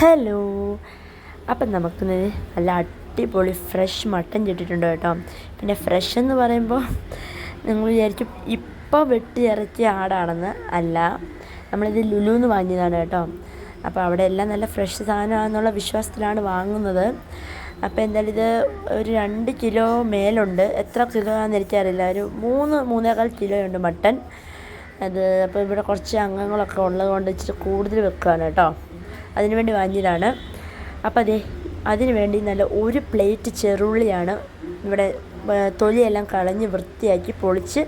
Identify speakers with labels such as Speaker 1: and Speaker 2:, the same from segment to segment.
Speaker 1: Hello. അപ്പം നമുക്ക് നല്ല അടിപൊളി ഫ്രഷ് മട്ടൻ കിട്ടിയിട്ടുണ്ട് കേട്ടോ. പിന്നെ ഫ്രഷ് എന്ന് പറയുമ്പോൾ നിങ്ങൾ വിചാരിക്കും ഇപ്പോൾ വെട്ടി ഇറക്കിയ ആടാണെന്ന് അല്ല. നമ്മളിത് ലുലുന്ന് വാങ്ങിയതാണ് കേട്ടോ. അപ്പോൾ അവിടെ എല്ലാം നല്ല ഫ്രഷ് സാധനമാണെന്നുള്ള വിശ്വാസത്തിലാണ് വാങ്ങുന്നത്. അപ്പോൾ എന്തായാലും ഇത് ഒരു രണ്ട് കിലോ മേലുണ്ട്. എത്ര കിലോ ആണെന്ന് എനിക്കറിയില്ല. ഒരു മൂന്ന് മൂന്നേകാൽ കിലോ ഉണ്ട് മട്ടൻ. അത് അപ്പോൾ ഇവിടെ കുറച്ച് അംഗങ്ങളൊക്കെ ഉള്ളത് കൊണ്ട് ഇച്ചിരി കൂടുതൽ വെക്കുകയാണ് കേട്ടോ. അതിന് വേണ്ടി വാങ്ങിയതാണ്. അപ്പോൾ അതെ അതിനുവേണ്ടി നല്ല ഒരു പ്ലേറ്റ് ചെറുള്ളിയാണ് ഇവിടെ തൊലിയെല്ലാം കളഞ്ഞ് വൃത്തിയാക്കി പൊളിച്ച്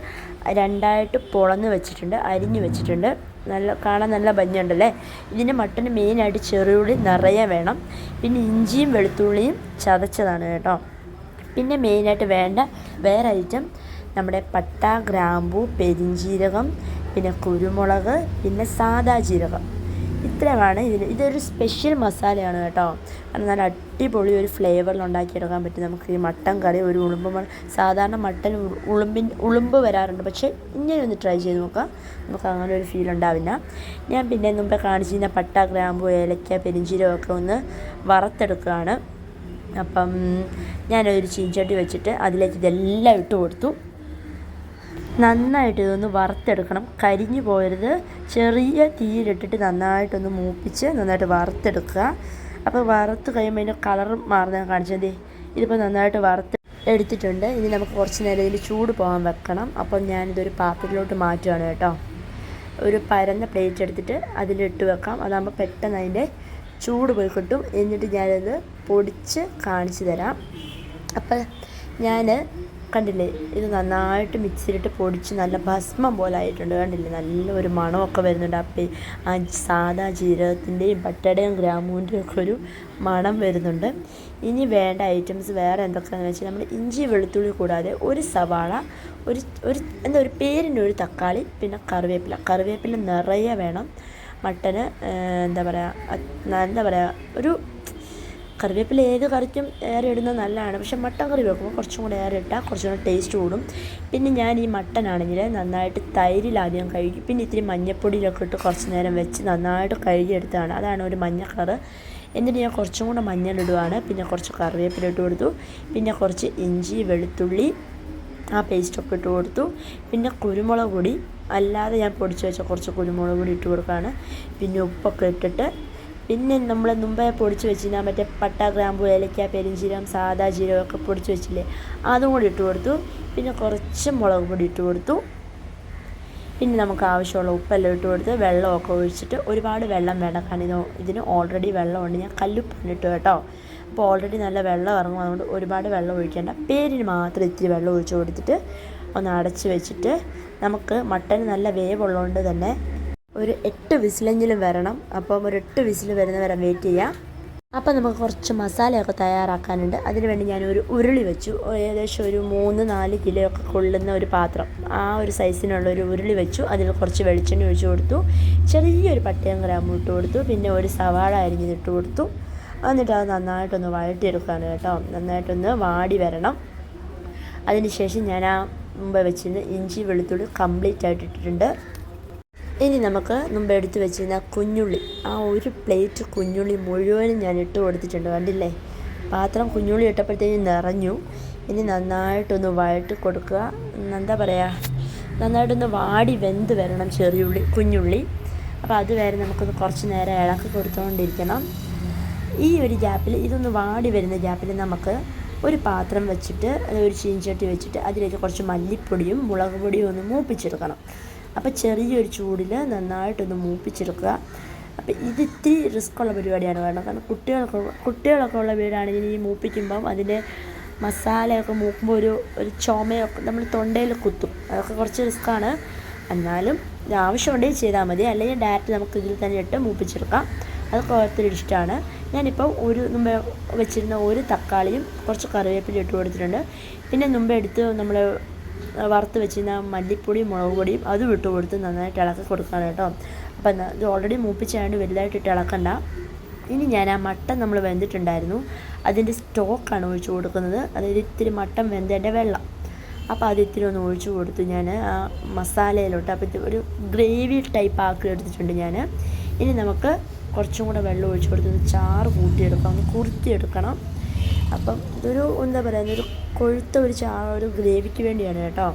Speaker 1: രണ്ടായിട്ട് പൊളന്ന് വെച്ചിട്ടുണ്ട് അരിഞ്ഞ് വെച്ചിട്ടുണ്ട്. നല്ല കാണാൻ നല്ല ഭംഗിയുണ്ടല്ലേ? ഇതിന്റെ മട്ടന് മെയിനായിട്ട് ചെറുള്ളി നിറയെ വേണം. പിന്നെ ഇഞ്ചിയും വെളുത്തുള്ളിയും ചതച്ചതാണ് കേട്ടോ. പിന്നെ മെയിനായിട്ട് വേണ്ട വേറെ ഐറ്റം നമ്മുടെ പട്ട ഗ്രാമ്പു പെരിഞ്ജീരകം പിന്നെ കുരുമുളക് പിന്നെ സാദാ ജീരകം. ഇത്രയുമാണ്. ഇതിന് ഇതൊരു സ്പെഷ്യൽ മസാലയാണ് കേട്ടോ. കാരണം നല്ല അടിപൊളി ഒരു ഫ്ലേവറിൽ ഉണ്ടാക്കിയെടുക്കാൻ പറ്റും. നമുക്ക് ഈ മട്ടൻ കറി ഒരു ഉളുമ്പ് സാധാരണ മട്ടൻ ഉളുമ്പിൻ ഉളുമ്പ് വരാറുണ്ട്. പക്ഷേ ഇങ്ങനെ ഒന്ന് ട്രൈ ചെയ്ത് നോക്കാം. നമുക്ക് അങ്ങനെ ഒരു ഫീൽ ഉണ്ടാവില്ല. ഞാൻ പിന്നെ മുമ്പേ കാണിച്ചിരുന്ന പട്ട ഗ്രാമ്പു ഏലക്ക പെരിഞ്ചീരമൊക്കെ ഒന്ന് വറുത്തെടുക്കുകയാണ്. അപ്പം ഞാനൊരു ചീഞ്ചട്ടി വെച്ചിട്ട് അതിലേക്ക് ഇതെല്ലാം ഇട്ട് കൊടുത്തു. നന്നായിട്ട് ഇതൊന്ന് വറുത്തെടുക്കണം. കരിഞ്ഞു പോയരുത്. ചെറിയ തീയിലിട്ടിട്ട് നന്നായിട്ടൊന്ന് മൂപ്പിച്ച് നന്നായിട്ട് വറുത്തെടുക്കുക. അപ്പോൾ വറുത്ത് കഴിയുമ്പോൾ അതിന്റെ കളർ മാറുന്ന കാണിച്ചത് ഇതിപ്പോൾ നന്നായിട്ട് വറുത്ത് എടുത്തിട്ടുണ്ട്. ഇനി നമുക്ക് കുറച്ച് നേരം ഇതിൽ ചൂട് പോകാൻ വെക്കണം. അപ്പം ഞാനിതൊരു പാത്രത്തിലോട്ട് മാറ്റുകയാണ് കേട്ടോ. ഒരു പരന്ന പ്ലേറ്റ് എടുത്തിട്ട് അതിലിട്ട് വെക്കാം. അതാകുമ്പോൾ പെട്ടെന്ന് അതിന്റെ ചൂട് പോയി കിട്ടും. എന്നിട്ട് ഞാനത് പൊടിച്ച് കാണിച്ചു തരാം. അപ്പം ഞാൻ കണ്ടില്ലേ? ഇത് നന്നായിട്ട് മിക്സിയിലിട്ട് പൊടിച്ച് നല്ല ഭസ്മം പോലെ ആയിട്ടുണ്ട്. കണ്ടില്ലേ? നല്ല ഒരു മണമൊക്കെ വരുന്നുണ്ട്. അപ്പം ആ സാദാ ജീരകത്തിന്റെയും പട്ടയുടെയും ഗ്രാമ്പൂവിന്റെയും ഒക്കെ ഒരു മണം വരുന്നുണ്ട്. ഇനി വേണ്ട ഐറ്റംസ് വേറെ എന്തൊക്കെയാണെന്ന് വെച്ചാൽ നമ്മൾ ഇഞ്ചി വെളുത്തുള്ളി കൂടാതെ ഒരു സവാള ഒരു ഒരു എന്താ ഒരു പേരിന്റെ ഒരു തക്കാളി പിന്നെ കറിവേപ്പില. കറിവേപ്പില നിറയെ വേണം. മട്ടന് എന്താ പറയുക എന്താ പറയുക ഒരു കറിവേപ്പില ഏത് കറിക്കും ഏറെ ഇടുന്നത് നല്ലതാണ്. പക്ഷെ മട്ടൻ കറി വെക്കുമ്പോൾ കുറച്ചും കൂടെ ഏറെ ഇട്ടാൽ കുറച്ചും കൂടെ ടേസ്റ്റ് കൂടും. പിന്നെ ഞാൻ ഈ മട്ടനാണെങ്കിൽ നന്നായിട്ട് തൈരിൽ ആദ്യം കഴുകി പിന്നെ ഇത്തിരി മഞ്ഞപ്പൊടിയിലൊക്കെ ഇട്ട് കുറച്ച് നേരം വെച്ച് നന്നായിട്ട് കഴുകിയെടുത്തതാണ്. അതാണ് ഒരു മഞ്ഞ കളറ്. എന്നിട്ട് ഞാൻ കുറച്ചും കൂടെ മഞ്ഞളിടുവാണ് പിന്നെ കുറച്ച് കറിവേപ്പില ഇട്ട് കൊടുത്തു. പിന്നെ കുറച്ച് ഇഞ്ചി വെളുത്തുള്ളി ആ പേസ്റ്റൊക്കെ ഇട്ട് കൊടുത്തു. പിന്നെ കുരുമുളക് പൊടി. അല്ലാതെ ഞാൻ പൊടിച്ച് വെച്ച കുറച്ച് കുരുമുളക് പൊടി ഇട്ട് കൊടുക്കുകയാണ്. പിന്നെ ഉപ്പൊക്കെ ഇട്ടിട്ട് പിന്നെ നമ്മൾ മുമ്പേ പൊടിച്ച് വെച്ചിരുന്ന മറ്റേ പട്ട ഗ്രാമ്പു ഏലക്ക പെരിഞ്ചീരകം സാദാ ജീരകമൊക്കെ പൊടിച്ച് വെച്ചില്ലേ അതും കൂടി ഇട്ട് കൊടുത്തു. പിന്നെ കുറച്ച് മുളക് പൊടി ഇട്ട് കൊടുത്തു. പിന്നെ നമുക്ക് ആവശ്യമുള്ള ഉപ്പെല്ലാം ഇട്ട് കൊടുത്ത് വെള്ളമൊക്കെ ഒഴിച്ചിട്ട് ഒരുപാട് വെള്ളം വേണ്ട. കാരണം ഇത് ഇതിന് ഓൾറെഡി വെള്ളമുണ്ട്. ഞാൻ കല്ലുപ്പാണ് കേട്ടോ. അപ്പോൾ ഓൾറെഡി നല്ല വെള്ളം ഇറങ്ങും. അതുകൊണ്ട് ഒരുപാട് വെള്ളം ഒഴിക്കേണ്ട. പേരിന് മാത്രം ഇത്തിരി വെള്ളം ഒഴിച്ച് കൊടുത്തിട്ട് ഒന്ന് അടച്ച് വെച്ചിട്ട് നമുക്ക് മട്ടൻ നല്ല വേവുള്ളതുകൊണ്ട് തന്നെ ഒരു എട്ട് വിസിലെങ്കിലും വരണം. അപ്പം ഒരു എട്ട് വിസിൽ വരുന്ന വരെ വെയിറ്റ് ചെയ്യാം. അപ്പം നമുക്ക് കുറച്ച് മസാലയൊക്കെ തയ്യാറാക്കാനുണ്ട്. അതിന് വേണ്ടി ഒരു ഉരുളി വെച്ചു. ഏകദേശം ഒരു മൂന്ന് നാല് കിലോ ഒക്കെ കൊള്ളുന്ന ഒരു പാത്രം. ആ ഒരു സൈസിനുള്ള ഒരു ഉരുളി വെച്ചു. അതിൽ കുറച്ച് വെളിച്ചെണ്ണ ഒഴിച്ചു കൊടുത്തു. ചെറിയൊരു പട്ടയം ഗ്രാമ്പ് ഇട്ട് കൊടുത്തു. പിന്നെ ഒരു സവാള അരിഞ്ഞിട്ട് കൊടുത്തു. എന്നിട്ട് അത് നന്നായിട്ടൊന്ന് വഴറ്റിയെടുക്കുകയാണ് കേട്ടോ. നന്നായിട്ടൊന്ന് വാടി വരണം. അതിനുശേഷം ഞാൻ ആ മുമ്പ് വെച്ചിരുന്ന ഇഞ്ചി വെളുത്തുള്ളി കംപ്ലീറ്റ് ആയിട്ട് ഇട്ടിട്ടുണ്ട്. ഇനി നമുക്ക് മുമ്പ് എടുത്ത് വെച്ചിരുന്ന കുഞ്ഞുള്ളി. ആ ഒരു പ്ലേറ്റ് കുഞ്ഞുള്ളി മുഴുവനും ഞാൻ ഇട്ട് കൊടുത്തിട്ടുണ്ട് കണ്ടില്ലേ? പാത്രം കുഞ്ഞുള്ളി ഇട്ടപ്പോഴത്തേക്കും നിറഞ്ഞു. ഇനി നന്നായിട്ടൊന്ന് വഴട്ടി കൊടുക്കുക. എന്താ പറയുക നന്നായിട്ടൊന്ന് വാടി വെന്ത് വരണം ചെറിയുള്ളി കുഞ്ഞുള്ളി. അപ്പോൾ അതുവരെ നമുക്കൊന്ന് കുറച്ച് നേരം ഇളക്കി കൊടുത്തുകൊണ്ടിരിക്കണം ഈ ഒരു ഗ്യാപ്പിൽ ഇതൊന്ന് വാടി വരുന്ന ഗ്യാപ്പിൽ നമുക്ക് ഒരു പാത്രം വെച്ചിട്ട് ഒരു ചീഞ്ചട്ടി വെച്ചിട്ട് അതിലേക്ക് കുറച്ച് മല്ലിപ്പൊടിയും മുളക് പൊടിയും ഒന്ന് മൂപ്പിച്ചെടുക്കണം. അപ്പോൾ ചെറിയൊരു ചൂടിൽ നന്നായിട്ടൊന്ന് മൂപ്പിച്ചെടുക്കുക. അപ്പോൾ ഇത് ഇത്തിരി റിസ്ക് ഉള്ള പരിപാടിയാണ് കാരണം കാരണം കുട്ടികൾക്ക് കുട്ടികളൊക്കെ ഉള്ള വീടാണെങ്കിൽ ഈ മൂപ്പിക്കുമ്പം അതിന്റെ മസാലയൊക്കെ മൂക്കുമ്പോൾ ഒരു ഒരു ചുമയൊക്കെ നമ്മൾ തൊണ്ടയിൽ കുത്തും. അതൊക്കെ കുറച്ച് റിസ്ക്കാണ് എന്നാലും ആവശ്യമുണ്ടെങ്കിൽ ചെയ്താൽ മതി. അല്ലെങ്കിൽ ഡയറക്റ്റ് നമുക്ക് ഇതിൽ തന്നെ ഇട്ട് മൂപ്പിച്ചെടുക്കാം. അതൊക്കെ ഓരോരുത്തർ ഇഷ്ടമാണ്. ഞാനിപ്പോൾ ഒരു മുമ്പേ വെച്ചിരുന്ന ഒരു തക്കാളിയും കുറച്ച് കറിവേപ്പില ഇട്ട് കൊടുത്തിട്ടുണ്ട്. പിന്നെ മുമ്പേ എടുത്ത് നമ്മൾ വറുത്ത് വെച്ചിരുന്ന മല്ലിപ്പൊടിയും മുളക് പൊടിയും അതും ഇട്ട് കൊടുത്ത് നന്നായിട്ട് ഇളക്കി കൊടുക്കണം കേട്ടോ. അപ്പം ഇത് ഓൾറെഡി മൂപ്പിച്ചായതുകൊണ്ട് വലുതായിട്ട് ഇട്ട് ഇളക്കണ്ട. ഇനി ഞാൻ ആ മട്ടൻ നമ്മൾ വെന്തിട്ടുണ്ടായിരുന്നു. അതിന്റെ സ്റ്റോക്കാണ് ഒഴിച്ച് കൊടുക്കുന്നത്. അതായത് ഇത്തിരി മട്ടൻ വെന്തതിന്റെ വെള്ളം. അപ്പോൾ അത് ഇത്തിരി ഒന്ന് ഒഴിച്ച് കൊടുത്തു ഞാൻ ആ മസാലയിലോട്ട് അപ്പോൾ ഒരു ഗ്രേവി ടൈപ്പ് ആക്കി എടുത്തിട്ടുണ്ട് ഞാൻ ഇനി നമുക്ക് കുറച്ചും കൂടെ വെള്ളം ഒഴിച്ച് കൊടുത്ത് ചാറ് കൂട്ടിയെടുക്കാം. ഒന്ന് കുറുക്കിയെടുക്കണം. അപ്പം ഇതൊരു എന്താ പറയുക ഒരു കൊഴുത്ത ഒരു ചാ ഒരു ഗ്രേവിക്ക് വേണ്ടിയാണ് കേട്ടോ.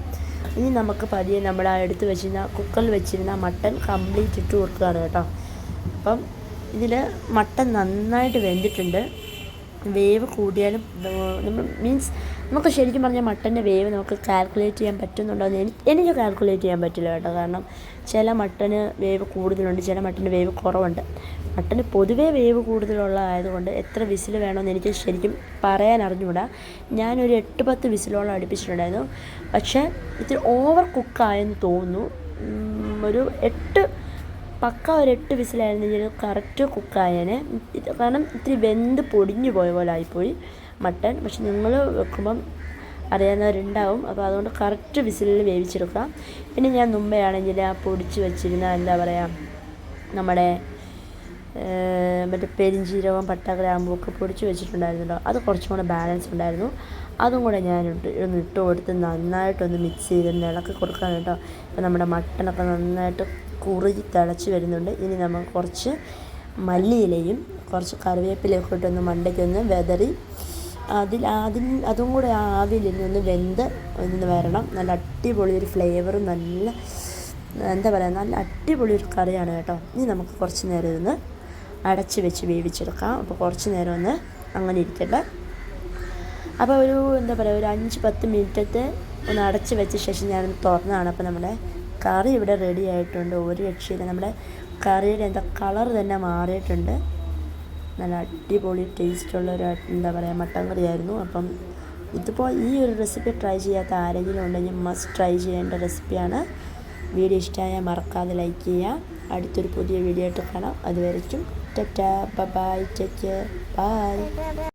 Speaker 1: ഇനി നമുക്ക് പതിയെ നമ്മൾ ആ എടുത്ത് വെച്ചിരുന്ന കുക്കറിൽ വെച്ചിരുന്ന മട്ടൺ കംപ്ലീറ്റ് ഇട്ട് കൊടുക്കുകയാണ് കേട്ടോ. അപ്പം ഇതിൽ മട്ടൺ നന്നായിട്ട് വെന്തിട്ടുണ്ട്. വേവ് കൂടിയാലും നമ്മൾ മീൻസ് നമുക്ക് ശരിക്കും പറഞ്ഞാൽ മട്ടന്റെ വേവ് നമുക്ക് കാൽക്കുലേറ്റ് ചെയ്യാൻ പറ്റുന്നുണ്ടോ എന്ന് എനിക്ക് എനിക്ക് കാൽക്കുലേറ്റ് ചെയ്യാൻ പറ്റില്ല കേട്ടോ. കാരണം ചില മട്ടന് വേവ് കൂടുതലുണ്ട് ചില മട്ടന് വേവ് കുറവുണ്ട്. മട്ടന് പൊതുവേ വേവ് കൂടുതലുള്ള ആയതുകൊണ്ട് എത്ര വിസിൽ വേണമെന്ന് എനിക്ക് ശരിക്കും പറയാൻ അറിഞ്ഞുകൂടാ. ഞാനൊരു എട്ട് പത്ത് വിസിലോളം അടുപ്പിച്ചിട്ടുണ്ടായിരുന്നു. പക്ഷേ ഇത്തിരി ഓവർ കുക്കായെന്ന് തോന്നുന്നു. ഒരു എട്ട് പക്ക ഒരു എട്ട് വിസിലായിരുന്നെങ്കിൽ കറക്റ്റ് കുക്കായേനെ. കാരണം ഇത്തിരി വെന്ത് പൊടിഞ്ഞു പോയ പോലെ ആയിപ്പോയി മട്ടൺ. പക്ഷെ നിങ്ങൾ വെക്കുമ്പം അറിയാവുന്നവരുണ്ടാവും. അപ്പോൾ അതുകൊണ്ട് കറക്റ്റ് വിസിലിൽ വേവിച്ചെടുക്കുക പിന്നെ ഞാൻ മുമ്പേ ആണെങ്കിൽ ആ പൊടിച്ച് വെച്ചിരുന്ന എന്താ പറയുക നമ്മുടെ മറ്റേ പെരിഞ്ചീരകം പട്ട ഗ്രാമ്പൊക്കെ പൊടിച്ച് വെച്ചിട്ടുണ്ടായിരുന്നല്ലോ. അത് കുറച്ചും കൂടെ ബാലൻസ് ഉണ്ടായിരുന്നു. അതും കൂടെ ഞാൻ ഒന്ന് ഇട്ട് കൊടുത്ത് നന്നായിട്ടൊന്ന് മിക്സ് ചെയ്ത് ഇളക്കി കൊടുക്കാൻ കേട്ടോ. ഇപ്പം നമ്മുടെ മട്ടനൊക്കെ നന്നായിട്ട് കുറുകി തിളച്ച് വരുന്നുണ്ട്. ഇനി നമ്മൾ കുറച്ച് മല്ലിയിലയും കുറച്ച് കറിവേപ്പിലയൊക്കെ ഇട്ടൊന്ന് മണ്ടയ്ക്കൊന്ന് വെതറി അതിൽ അതിൽ അതും കൂടെ ആവിയിൽ നിന്ന് വെന്ത് ഒന്ന് വരണം. നല്ല അടിപൊളി ഒരു ഫ്ലേവറും നല്ല എന്താ പറയുക നല്ല അടിപൊളി ഒരു കറിയാണ് കേട്ടോ. ഇനി നമുക്ക് കുറച്ച് നേരം ഇരുന്ന് അടച്ച് വെച്ച് വേവിച്ചെടുക്കാം. അപ്പോൾ കുറച്ച് നേരം ഒന്ന് അങ്ങനെ ഇരിക്കട്ടെ. അപ്പോൾ ഒരു എന്താ പറയുക ഒരു അഞ്ച് പത്ത് മിനിറ്റത്തെ ഒന്ന് അടച്ച് വെച്ച ശേഷം ഞാനൊന്ന് തുറന്നതാണ്. അപ്പോൾ നമ്മുടെ കറി ഇവിടെ റെഡി ആയിട്ടുണ്ട്. ഒരു രക്ഷയില്ല. നമ്മുടെ കറിയുടെ എന്താ കളർ തന്നെ മാറിയിട്ടുണ്ട്. നല്ല അടിപൊളി ടേസ്റ്റുള്ള ഒരു എന്താ പറയുക മട്ടൻ കറിയായിരുന്നു. അപ്പം ഇതിപ്പോൾ ഈ ഒരു റെസിപ്പി ട്രൈ ചെയ്യാത്ത ആരെങ്കിലും ഉണ്ടെങ്കിൽ മസ്റ്റ് ട്രൈ ചെയ്യേണ്ട റെസിപ്പിയാണ് വീഡിയോ ഇഷ്ടമായാൽ മറക്കാതെ ലൈക്ക് ചെയ്യുക. അടുത്തൊരു പുതിയ വീഡിയോ ആയിട്ട് കാണാം. അതുവരയ്ക്കും tata bye take care bye